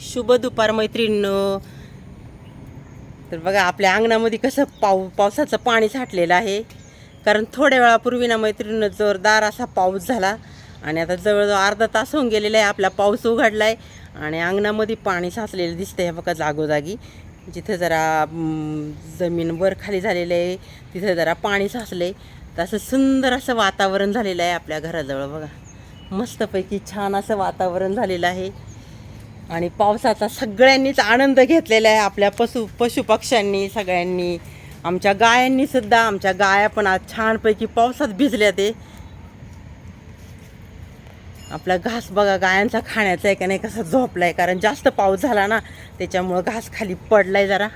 शुभ दुपार मैत्रिणींनो. तर बघा आपल्या अंगणामध्ये कसं पाऊ पावसाचं पाणी साठलेलं आहे. कारण थोड्या वेळापूर्वी ना मैत्रिणीनं जोरदार असा पाऊस झाला. आणि आता जवळजवळ अर्धा तास होऊन गेलेला आहे आपला पाऊस उघडला आहे आणि अंगणामध्ये पाणी साचलेलं दिसतं आहे बघा जागोजागी. जिथं जरा जमीन वर खाली झालेलं आहे तिथं जरा पाणी साचले तर असं सुंदर असं वातावरण झालेलं आहे आपल्या घराजवळ बघा. मस्तपैकी छान असं वातावरण झालेलं आहे. आणि पावसाचा सगळ्यांनीच आनंद घेतलेला आहे आपल्या पशु पशुपक्ष्यांनी सगळ्यांनी. आमच्या गायांनी सुद्धा आमच्या गाया पण आज छानपैकी पावसात भिजल्या ते. आपला घास बघा गायांचा खाण्याचा आहे का नाही कसा झोपलाय. कारण जास्त पाऊस झाला ना त्याच्यामुळं घास खाली पडलाय जरा.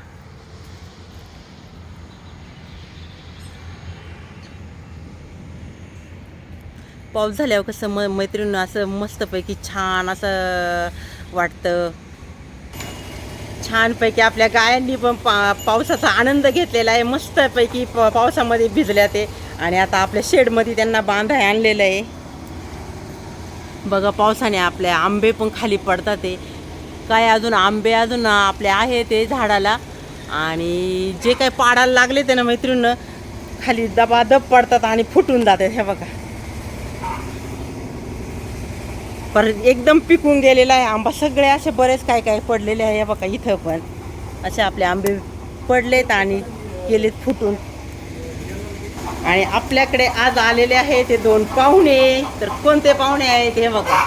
पाऊस झाल्यावर कसं म मैत्रिणी असं मस्तपैकी छान असं वाटतं. छानपैकी आपल्या गायांनी पण पा पावसाचा आनंद घेतलेला आहे. मस्तपैकी प पावसामध्ये भिजल्या ते. आणि आता आपल्या शेडमध्ये त्यांना बांधाय आणलेलं आहे. बघा पावसाने आपल्या आंबे पण खाली पडतात ते काय अजून आंबे अजून आपले आहे ते झाडाला. आणि जे काही पाडायला लागले ते ना मैत्रिणीनं खाली दबादब पडतात आणि फुटून जातात हे बघा. परत एकदम पिकून गेलेला आहे आंबा. सगळे असे बरेच काय काय पडलेले आहे हे बघा इथं पण. असे आपले आंबे पडलेत आणि गेलेत फुटून. आणि आपल्याकडे आज आलेले आहे ते दोन पाहुणे. तर कोणते पाहुणे आहेत हे बघा.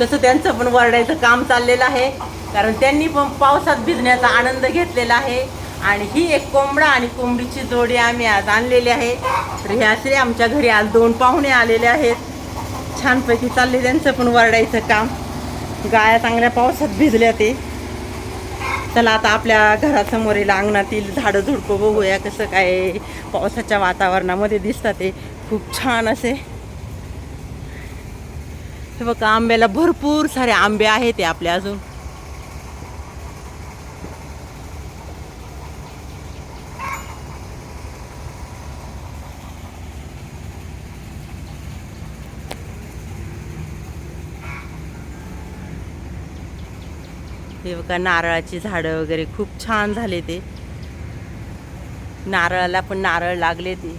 तसं त्यांचं पण वरडायचं काम चाललेलं आहे. कारण त्यांनी पण पावसात भिजण्याचा आनंद घेतलेला आहे. आणि ही एक कोंबडा आणि कोंबडीची जोडी आम्ही आज आणलेली आहे. तर हे असे आमच्या घरी आज दोन पाहुणे आलेले आहेत. छानपैकी चालले त्यांचं पण वरडायचं काम. गाया चांगल्या पावसात भिजल्या ते. चला आता आपल्या घरासमोरील अंगणातील झाडं झुडपं बघूया कसं काय पावसाच्या वातावरणामध्ये दिसतात ते. खूप छान असे. हे बघा आंब्याला भरपूर सारे आंबे आहेत ते आपल्या अजून. हे बघा नारळाची झाडं वगैरे खूप छान झाले ते. नारळाला पण नारळ लागले ते.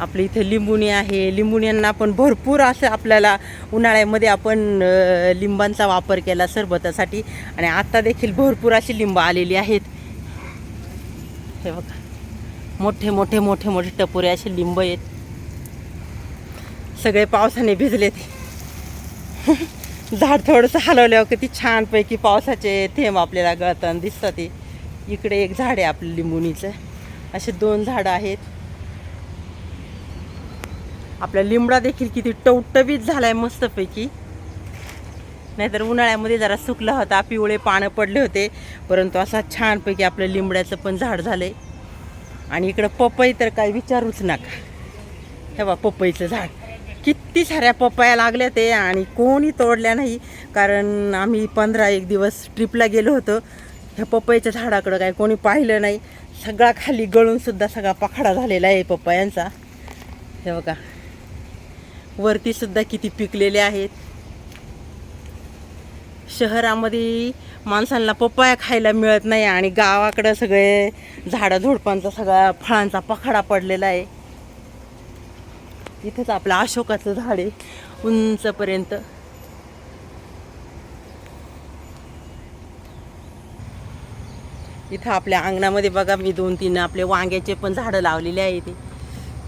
आपल्या इथे लिंबुणी आहे. लिंबुण्यांना पण भरपूर असं आपल्याला उन्हाळ्यामध्ये आपण लिंबांचा वापर केला सरबतासाठी. आणि आत्ता देखील भरपूर अशी लिंब आलेली आहेत. हे बघा मोठे मोठे मोठे मोठे टपोरे असे लिंब आहेत. सगळे पावसाने भिजले ते. झाड थोडंसं हलवल्यावर किती छानपैकी पावसाचे थेंब आपल्याला गळताना दिसतात ते. इकडे एक झाड आहे आपलं लिंबुणीचं. असे दोन झाडं आहेत. आपला लिंबडा देखील किती टवटवीत झाला आहे मस्तपैकी. नाहीतर उन्हाळ्यामध्ये जरा सुकला होता पिवळे पानं पडले होते परंतु असा छानपैकी आपलं लिंबड्याचं पण झाड झालं आहे आणि इकडं पपई तर काय विचारूच नका. हे बा पपईचं झाड. किती साऱ्या पपाया लागल्या ते आणि कोणी तोडल्या नाही. कारण आम्ही पंधरा एक दिवस ट्रिपला गेलो होतो. ह्या पपईच्या झाडाकडं काय कोणी पाहिलं नाही. सगळा खाली गळूनसुद्धा सगळा पखाडा झालेला आहे पपयांचा हे बघा. वरतीसुद्धा किती पिकलेले आहेत. शहरामध्ये माणसांना पपाया खायला मिळत नाही आणि गावाकडं सगळे झाडं झुडपांचा सगळा फळांचा पखाडा पडलेला आहे. इथंच आपलं अशोकाचं झाड आहे उंचपर्यंत. इथं आपल्या अंगणामध्ये बघा मी दोन तीन आपले वांग्याचे पण झाडं लावलेले आहे इथे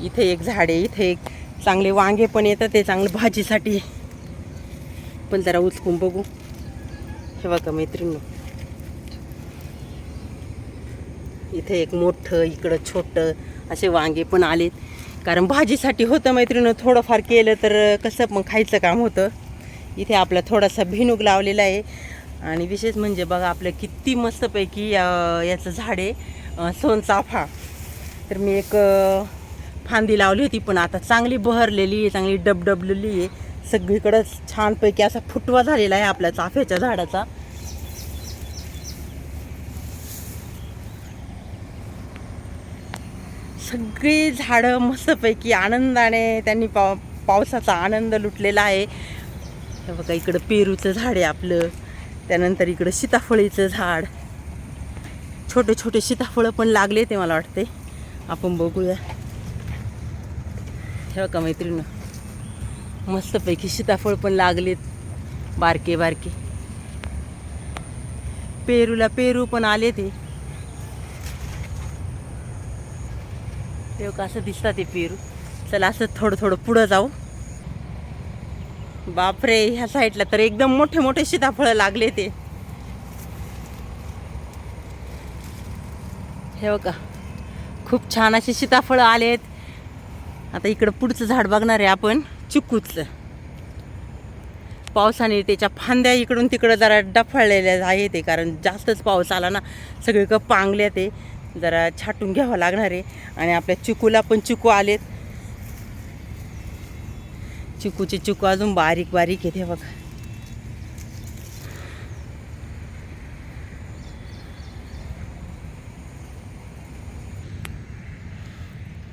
इथे एक झाड आहे इथे एक चांगले वांगे पण येतात ते चांगलं भाजीसाठी. पण जरा उचकून बघू. हे बघा मैत्रिणी. इथे एक मोठं इकडं छोटं असे वांगे पण आलेत. कारण भाजीसाठी होतं मैत्रिणं थोडंफार केलं तर कसं मग खायचं काम होतं. इथे आपला थोडासा भिनूक लावलेला आहे. आणि विशेष म्हणजे बघा आपलं किती मस्तपैकी याचं झाड आहे. सोनचाफा तर मी एक फांदी लावली होती पण आता चांगली बहरलेली आहे चांगली डबडबलेली आहे. सगळीकडंच छानपैकी असा फुटवा झालेला आहे आपल्या चाफ्याच्या झाडाचा. सगळी झाडं मस्तपैकी आनंदाने त्यांनी पाव पावसाचा आनंद लुटलेला आहे. हे बघा इकडं पेरूचं झाड आहे आपलं. त्यानंतर इकडं सीताफळीचं झाड. छोटे छोटे सीताफळं पण लागले ते मला वाटते आपण बघूया. हे बघा मैत्रिणं. मस्तपैकी सीताफळ पण लागलेत. बारके बारके. पेरूला पेरू पण आले ते. ते बघा असं दिसतात ते पेरू. चला असं थोडं थोडं पुढं जाऊ. बापरे ह्या साईडला तर एकदम मोठे मोठे सीताफळं लागले ते. हे का खूप छान असे सीताफळं आलेत. आता इकडं पुढचं झाड बघणार आहे आपण चिक्कूचं पावसाने त्याच्या फांद्या इकडून तिकडं जरा डफळलेल्या आहे ते कारण जास्तच पाऊस आला ना सगळीकडं पांगल्या ते. जरा छाटून घ्यावं लागणार आहे. आणि आपल्या चिकूला पण चिकू आलेत. चिकूचे चिकू अजून बारीक बारीक येते बघा.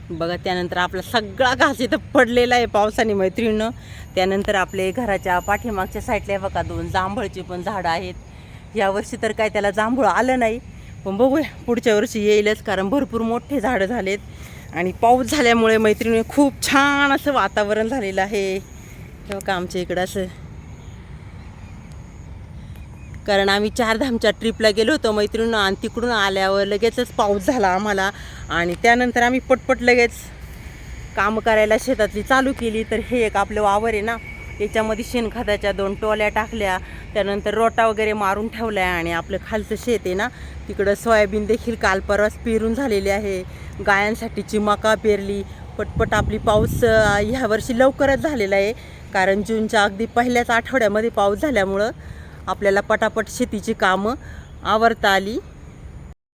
बघा त्यानंतर आपला सगळा घास इथं पडलेला आहे पावसाने मैत्रिणीनं. त्यानंतर आपले घराच्या पाठीमागच्या साईडला बघा दोन जांभळची पण झाडं आहेत. यावर्षी तर काय त्याला जांभूळ आलं नाही. पण बघूया पुढच्या वर्षी येईलच कारण भरपूर मोठे झाडं झालेत. आणि पाऊस झाल्यामुळे मैत्रिणी खूप छान असं वातावरण झालेलं आहे. का आमच्या इकडं असं. कारण आम्ही चारधामच्या ट्रिपला गेलो होतो मैत्रिणी आणि तिकडून आल्यावर लगेचच पाऊस झाला आम्हाला. आणि त्यानंतर आम्ही पटपट लगेच कामं करायला शेतातली चालू केली. तर हे एक आपलं वावर आहे ना त्याच्यामध्ये शेणखताच्या दोन टोल्या टाकल्या त्यानंतर रोटा वगैरे मारून ठेवल्या आणि आपलं खालचं शेत आहे ना तिकडं सोयाबीन देखील काल परवाच पेरून झालेली आहे. गायांसाठीची मका पेरली पटपट आपली पाऊस ह्यावर्षी लवकरच झालेला आहे कारण जूनच्या अगदी पहिल्याच आठवड्यामध्ये पाऊस झाल्यामुळं आपल्याला पटापट शेतीची कामं आवरता आली.